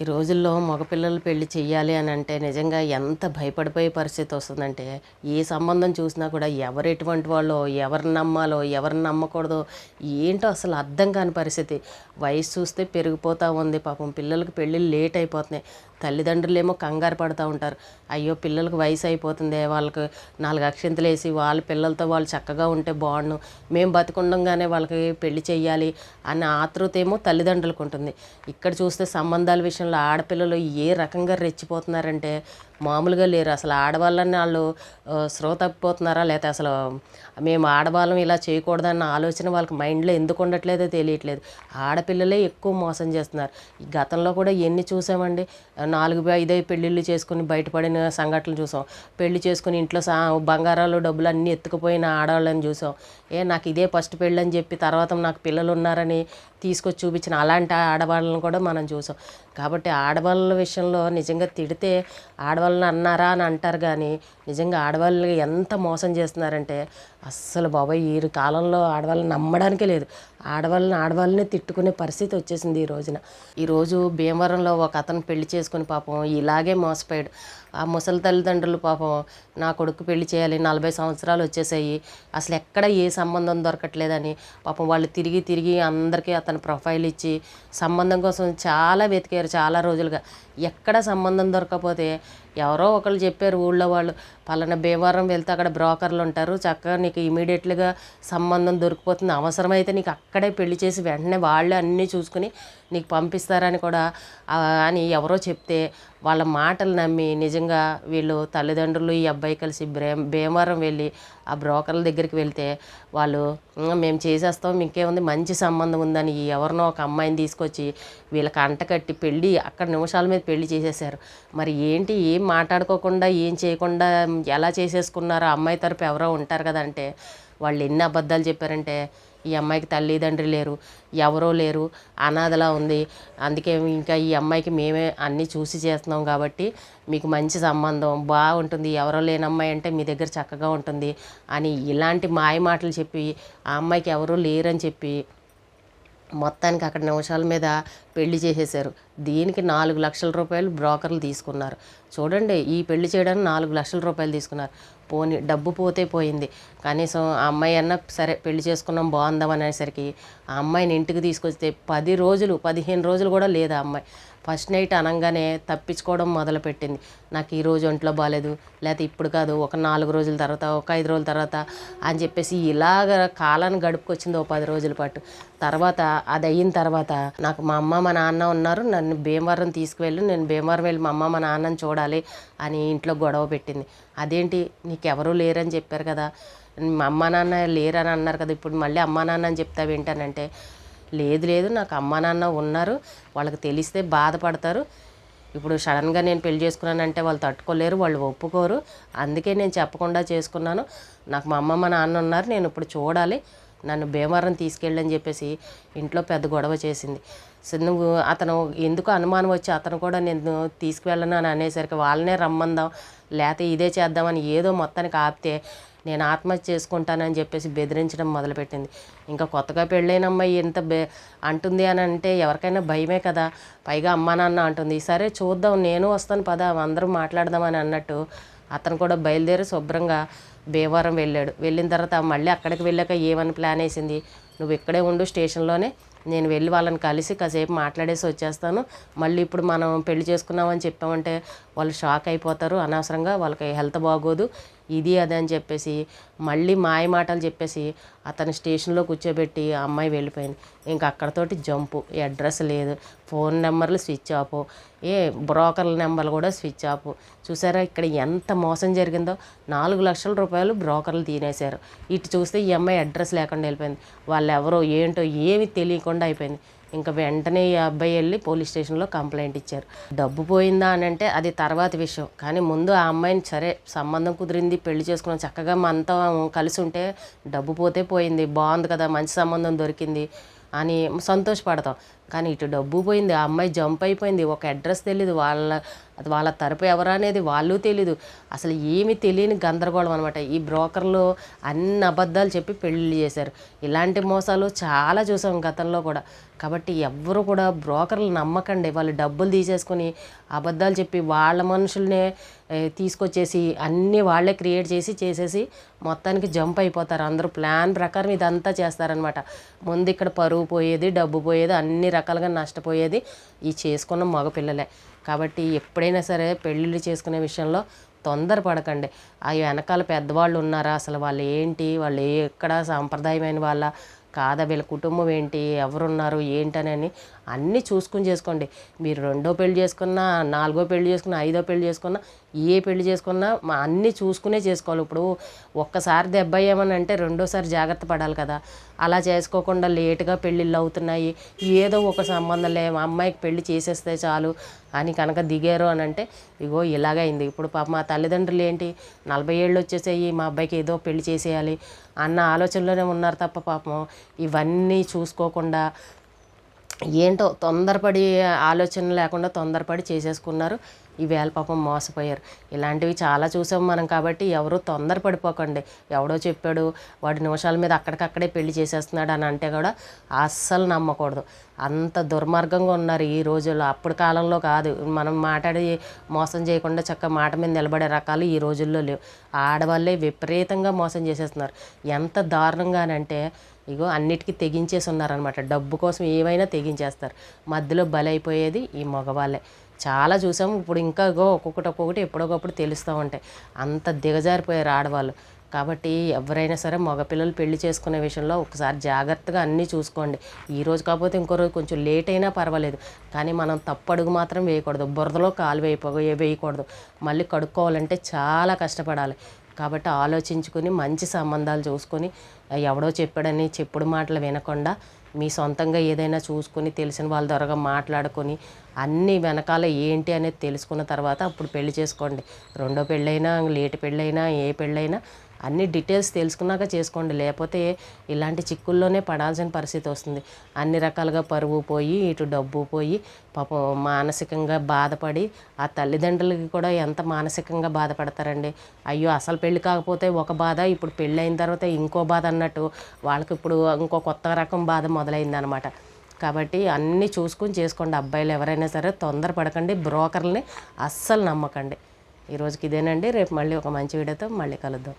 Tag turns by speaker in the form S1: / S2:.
S1: ఈ రోజుల్లో మగపిల్లలు పెళ్ళి చెయ్యాలి అని అంటే నిజంగా ఎంత భయపడిపోయే పరిస్థితి వస్తుందంటే ఏ సంబంధం చూసినా కూడా ఎవరు ఎటువంటి వాళ్ళో ఎవరిని నమ్మాలో ఎవరిని నమ్మకూడదో ఏంటో అసలు అర్థం కాని పరిస్థితి. వయసు చూస్తే పెరిగిపోతూ ఉంది పాపం పిల్లలకి పెళ్ళిళ్ళు లేట్ అయిపోతున్నాయి. తల్లిదండ్రులు ఏమో కంగారు పడుతూ ఉంటారు. అయ్యో పిల్లలకు వయసు అయిపోతుంది వాళ్ళకి నాలుగు అక్షింతలు వేసి వాళ్ళ పిల్లలతో వాళ్ళు చక్కగా ఉంటే బాగుండు. మేము బతుకుండగానే వాళ్ళకి పెళ్ళి చేయాలి అన్న ఆతృత ఏమో తల్లిదండ్రులకు ఉంటుంది. ఇక్కడ చూస్తే సంబంధాల విషయం విషయంలో ఆడపిల్లలు ఏ రకంగా రెచ్చిపోతున్నారంటే మామూలుగా లేరు. అసలు ఆడవాళ్ళని వాళ్ళు శ్రోత తప్పిపోతున్నారా లేకపోతే అసలు మేము ఆడవాళ్ళం ఇలా చేయకూడదన్న ఆలోచన వాళ్ళకి మైండ్లో ఎందుకు ఉండట్లేదో తెలియట్లేదు. ఆడపిల్లలే ఎక్కువ మోసం చేస్తున్నారు. ఈ గతంలో కూడా ఎన్ని చూసామండి? నాలుగు ఐదే పెళ్ళిళ్ళు చేసుకుని బయటపడిన సంఘటనలు చూసాం. పెళ్ళి చేసుకుని ఇంట్లో సా బంగారాలు డబ్బులు అన్నీ ఎత్తుకుపోయిన ఆడవాళ్ళని చూసాం. ఏ నాకు ఇదే ఫస్ట్ పెళ్ళి అని చెప్పి తర్వాత నాకు పిల్లలు ఉన్నారని తీసుకొచ్చి చూపించిన అలాంటి ఆడవాళ్ళని కూడా మనం చూసాం. కాబట్టి కాబట్టి ఆడవాళ్ళ విషయంలో నిజంగా తిడితే ఆడవాళ్ళని అన్నారా అని అంటారు కానీ నిజంగా ఆడవాళ్ళు ఎంత మోసం చేస్తున్నారంటే అస్సలు బాబాయ్ ఈ కాలంలో ఆడవాళ్ళని నమ్మడానికే లేదు. ఆడవాళ్ళని ఆడవాళ్ళనే తిట్టుకునే పరిస్థితి వచ్చేసింది ఈ రోజున. ఈరోజు భీమవరంలో ఒక అతను పెళ్ళి చేసుకుని పాపం ఇలాగే మోసపోయాడు. ఆ ముసలి తల్లిదండ్రులు పాపం నా కొడుకు పెళ్ళి చేయాలి నలభై సంవత్సరాలు వచ్చేసాయి అసలు ఎక్కడ ఏ సంబంధం దొరకట్లేదని పాపం వాళ్ళు తిరిగి తిరిగి అందరికీ అతను ప్రొఫైల్ ఇచ్చి సంబంధం కోసం చాలా వెతికారు చాలా రోజులుగా. ఎక్కడ సంబంధం దొరకకపోతే ఎవరో ఒకళ్ళు చెప్పారు ఊళ్ళో వాళ్ళు పలానా భీమవరం వెళ్తే అక్కడ బ్రోకర్లు ఉంటారు చక్కగా నీకు ఇమీడియట్గా సంబంధం దొరికిపోతుంది అవసరమైతే నీకు అక్కడే పెళ్ళి చేసి వెంటనే వాళ్ళే అన్నీ చూసుకుని నీకు పంపిస్తారని కూడా అని ఎవరో చెప్తే వాళ్ళ మాటలు నమ్మి నిజంగా వీళ్ళు తల్లిదండ్రులు ఈ అబ్బాయి కలిసి భీమవరం వెళ్ళి ఆ బ్రోకర్ల దగ్గరికి వెళ్తే వాళ్ళు మేము చేసేస్తాం ఇంకేముంది మంచి సంబంధం ఉందని ఎవరినో ఒక అమ్మాయిని తీసుకొచ్చి వీళ్ళకి అంటకట్టి పెళ్ళి అక్కడ నిమిషాల మీద పెళ్ళి చేసేసారు. మరి ఏంటి ఏం మాట్లాడుకోకుండా ఏం చేయకుండా ఎలా చేసేసుకున్నారో అమ్మాయి తరపు ఎవరో ఉంటారు కదంటే వాళ్ళు ఎన్ని అబద్ధాలు చెప్పారంటే ఈ అమ్మాయికి తల్లిదండ్రి లేరు ఎవరో లేరు అనాథలా ఉంది. అందుకే ఇంకా ఈ అమ్మాయికి మేమే అన్నీ చూసి చేస్తున్నాం కాబట్టి మీకు మంచి సంబంధం బాగుంటుంది. ఎవరో లేని అమ్మాయి అంటే మీ దగ్గర చక్కగా ఉంటుంది అని ఇలాంటి మాయ మాటలు చెప్పి ఆ అమ్మాయికి ఎవరూ లేరని చెప్పి మొత్తానికి అక్కడ నిమిషాల మీద పెళ్ళి చేసేసారు దీనికి నాలుగు లక్షల రూపాయలు బ్రోకర్లు తీసుకున్నారు. చూడండి ఈ పెళ్ళి చేయడానికి నాలుగు లక్షల రూపాయలు తీసుకున్నారు. పోని డబ్బు పోతే పోయింది. కనీసం ఆ అమ్మాయి అన్న సరే పెళ్ళి చేసుకున్నాం బాగుందాం అనేసరికి ఆ అమ్మాయిని ఇంటికి తీసుకొస్తే పది రోజులు పదిహేను రోజులు కూడా లేదు ఆ అమ్మాయి. ఫస్ట్ నైట్ అనగానే తప్పించుకోవడం మొదలుపెట్టింది. నాకు ఈరోజు ఒంట్లో బాగాలేదు లేకపోతే ఇప్పుడు కాదు ఒక నాలుగు రోజుల తర్వాత ఒక ఐదు రోజుల తర్వాత అని చెప్పేసి ఇలాగ కాలాన్ని గడుపుకొచ్చింది ఓ పది రోజుల పాటు. తర్వాత అది అయిన తర్వాత నాకు మా అమ్మ మా నాన్న ఉన్నారు నన్ను భీమవరం తీసుకువెళ్ళి నేను భీమవరం వెళ్ళి మా అమ్మ మా నాన్నని చూడాలి అని ఇంట్లో గొడవ పెట్టింది. అదేంటి నీకెవరూ లేరని చెప్పారు కదా. మా అమ్మ నాన్న లేరని అన్నారు కదా ఇప్పుడు మళ్ళీ అమ్మ నాన్న అని చెప్తావు ఏంటనంటే లేదు లేదు నాకు అమ్మ నాన్న ఉన్నారు వాళ్ళకి తెలిస్తే బాధపడతారు. ఇప్పుడు సడన్గా నేను పెళ్ళి చేసుకున్నానంటే వాళ్ళు తట్టుకోలేరు వాళ్ళు ఒప్పుకోరు. అందుకే నేను చెప్పకుండా చేసుకున్నాను. నాకు మా అమ్మ మా నాన్న ఉన్నారు నేను ఇప్పుడు చూడాలి. నన్ను భీమవరం తీసుకెళ్ళని చెప్పేసి ఇంట్లో పెద్ద గొడవ చేసింది. సో నువ్వు అతను ఎందుకు అనుమానం వచ్చి అతను కూడా నేను తీసుకువెళ్ళను అని అనేసరికి వాళ్ళనే రమ్మందాం లేకపోతే ఇదే చేద్దామని ఏదో మొత్తానికి ఆపితే నేను ఆత్మహత్య చేసుకుంటానని చెప్పేసి బెదిరించడం మొదలుపెట్టింది. ఇంకా కొత్తగా పెళ్ళైన అమ్మాయి ఎంత బె అంటుంది అని అంటే ఎవరికైనా భయమే కదా. పైగా అమ్మా నాన్న అంటుంది సరే చూద్దాం నేను వస్తాను పద అందరం మాట్లాడదామని అన్నట్టు అతను కూడా బయలుదేరి శుభ్రంగా భీమవరం వెళ్ళాడు. వెళ్ళిన తర్వాత మళ్ళీ అక్కడికి వెళ్ళాక ఏమని ప్లాన్ వేసింది? నువ్వు ఇక్కడే ఉండు స్టేషన్లోనే నేను వెళ్ళి వాళ్ళని కలిసి కాసేపు మాట్లాడేసి వచ్చేస్తాను. మళ్ళీ ఇప్పుడు మనం పెళ్ళి చేసుకున్నామని చెప్పామంటే వాళ్ళు షాక్ అయిపోతారు. అనవసరంగా వాళ్ళకి హెల్త్ బాగోదు. ఇది అది అని చెప్పేసి మళ్ళీ మాయ మాటలు చెప్పేసి అతను స్టేషన్లో కూర్చోబెట్టి ఆ అమ్మాయి వెళ్ళిపోయింది. ఇంక అక్కడతోటి జంపు అడ్రస్ లేదు. ఫోన్ నెంబర్లు స్విచ్ ఆఫ్. ఏ బ్రోకర్ల నెంబర్లు కూడా స్విచ్ ఆఫ్. చూసారా ఇక్కడ ఎంత మోసం జరిగిందో? నాలుగు లక్షల రూపాయలు బ్రోకర్లు తినేశారు. ఇటు చూస్తే ఈ అమ్మాయి అడ్రస్ లేకుండా వెళ్ళిపోయింది. వాళ్ళు ఎవరో ఏంటో ఏమి తెలియకుండా అయిపోయింది. ఇంకా వెంటనే ఈ అబ్బాయి వెళ్ళి పోలీస్ స్టేషన్లో కంప్లైంట్ ఇచ్చారు. డబ్బు పోయిందా అని అంటే అది తర్వాత విషయం. కానీ ముందు ఆ అమ్మాయిని సరే సంబంధం కుదిరింది పెళ్ళి చేసుకున్నాం చక్కగా మనతో కలిసి ఉంటే డబ్బు పోతే పోయింది. బాగుంది కదా మంచి సంబంధం దొరికింది అని సంతోషపడతాం. కానీ ఇటు డబ్బు పోయింది ఆ అమ్మాయి జంప్ అయిపోయింది ఒక అడ్రస్ తెలియదు వాళ్ళ అది వాళ్ళ తరపు ఎవరు అనేది వాళ్ళు తెలీదు. అసలు ఏమి తెలియని గందరగోళం అనమాట ఈ బ్రోకర్లు అన్ని అబద్ధాలు చెప్పి పెళ్ళిళ్ళు చేశారు. ఇలాంటి మోసాలు చాలా చూసాం గతంలో కూడా. కాబట్టి ఎవ్వరు కూడా బ్రోకర్లు నమ్మకండి. వాళ్ళు డబ్బులు తీసేసుకొని అబద్ధాలు చెప్పి వాళ్ళ మనుషుల్నే తీసుకొచ్చేసి అన్నీ వాళ్ళే క్రియేట్ చేసి చేసేసి మొత్తానికి జంప్ అయిపోతారు. అందరూ ప్లాన్ ప్రకారం ఇదంతా చేస్తారనమాట ముందు ఇక్కడ పరువు పోయేది డబ్బు పోయేది అన్ని రకాలుగా నష్టపోయేది ఈ చేసుకున్న మగపిల్లలే. కాబట్టి ఎప్పుడైనా సరే పెళ్ళిళ్ళు చేసుకునే విషయంలో తొందరపడకండి. ఆ వెనకాల పెద్దవాళ్ళు ఉన్నారా? అసలు వాళ్ళు ఏంటి? వాళ్ళు ఎక్కడ సాంప్రదాయమైన వాళ్ళ కాదా? వీళ్ళ కుటుంబం ఏంటి? ఎవరున్నారు? ఏంటనని అన్నీ చూసుకుని చేసుకోండి. మీరు రెండో పెళ్ళి చేసుకున్నా నాలుగో పెళ్ళి చేసుకున్నా ఐదో పెళ్ళి చేసుకున్నా ఏ పెళ్ళి చేసుకున్నా మా అన్నీ చూసుకునే చేసుకోవాలి. ఇప్పుడు ఒక్కసారి దెబ్బ అయ్యామని అంటే రెండోసారి జాగ్రత్త పడాలి కదా. అలా చేసుకోకుండా లేటుగా పెళ్ళిళ్ళు అవుతున్నాయి. ఏదో ఒక సంబంధం లే అమ్మాయికి పెళ్ళి చేసేస్తే చాలు అని కనుక దిగారు అని అంటే ఇగో ఇలాగైంది ఇప్పుడు పాప మా తల్లిదండ్రులు ఏంటి? నలభై ఏళ్ళు వచ్చేసేయి మా అబ్బాయికి ఏదో పెళ్ళి చేసేయాలి అన్న ఆలోచనలోనే ఉన్నారు తప్ప పాపం. ఇవన్నీ చూసుకోకుండా ఏంటో తొందరపడి ఆలోచన లేకుండా తొందరపడి చేసేసుకున్నారు. ఈవేళ పాపం మోసపోయారు. ఇలాంటివి చాలా చూసాం మనం కాబట్టి ఎవరు తొందరపడిపోకండి. ఎవడో చెప్పాడు వాడి నిమిషాల మీద అక్కడికక్కడే పెళ్ళి చేసేస్తున్నాడు అని అంటే కూడా అస్సలు నమ్మకూడదు. అంత దుర్మార్గంగా ఉన్నారు ఈ రోజుల్లో. అప్పుడు కాలంలో కాదు. మనం మాట్లాడి మోసం చేయకుండా చక్క మాట మీద నిలబడే రకాలు ఈ రోజుల్లో లేవు. ఆడవాళ్ళే విపరీతంగా మోసం చేసేస్తున్నారు. ఎంత దారుణంగానంటే ఇగో అన్నిటికీ తెగించేసి ఉన్నారనమాట డబ్బు కోసం ఏమైనా తెగించేస్తారు. మధ్యలో బలైపోయేది ఈ మగవాళ్ళే. చాలా చూసాం. ఇప్పుడు ఇంకా ఇగో ఒక్కొక్కటి ఒక్కొక్కటి ఎప్పుడొకప్పుడు తెలుస్తూ ఉంటాయి. అంత దిగజారిపోయారు ఆడవాళ్ళు. కాబట్టి ఎవరైనా సరే మగపిల్లలు పెళ్ళి చేసుకునే విషయంలో ఒకసారి జాగ్రత్తగా అన్నీ చూసుకోండి. ఈ రోజు కాకపోతే ఇంకో రోజు కొంచెం లేట్ అయినా పర్వాలేదు. కానీ మనం తప్పు అడుగు మాత్రం వేయకూడదు. బురదలో కాలు వేయపో వేయకూడదు. మళ్ళీ కడుక్కోవాలంటే చాలా కష్టపడాలి. కాబట్టి ఆలోచించుకుని మంచి సంబంధాలు చూసుకొని ఎవడో చెప్పాడని చెప్పుడు మాటలు వినకుండా మీ సొంతంగా ఏదైనా చూసుకొని తెలిసిన వాళ్ళ ద్వారా మాట్లాడుకొని అన్ని వెనకాల ఏంటి అనేది తెలుసుకున్న తర్వాత అప్పుడు పెళ్ళి చేసుకోండి. రెండో పెళ్ళైనా లేట్ పెళ్ళైనా ఏ పెళ్ళైనా అన్ని డీటెయిల్స్ తెలుసుకున్నాక చేసుకోండి. లేకపోతే ఇలాంటి చిక్కుల్లోనే పడాల్సిన పరిస్థితి వస్తుంది. అన్ని రకాలుగా పరువు పోయి ఇటు డబ్బు పోయి పాపం మానసికంగా బాధపడి ఆ తల్లిదండ్రులకి కూడా ఎంత మానసికంగా బాధపడతారండి. అయ్యో అసలు పెళ్ళి కాకపోతే ఒక బాధ ఇప్పుడు పెళ్ళి అయిన తర్వాత ఇంకో బాధ అన్నట్టు వాళ్ళకి ఇప్పుడు ఇంకో కొత్త రకం బాధ మొదలైందనమాట కాబట్టి అన్నీ చూసుకుని చేసుకోండి. అబ్బాయిలు ఎవరైనా సరే తొందరపడకండి. బ్రోకర్ని అస్సలు నమ్మకండి. ఈరోజుకి ఇదేనండి. రేపు మళ్ళీ ఒక మంచి వీడియోతో మళ్ళీ కలుద్దాం.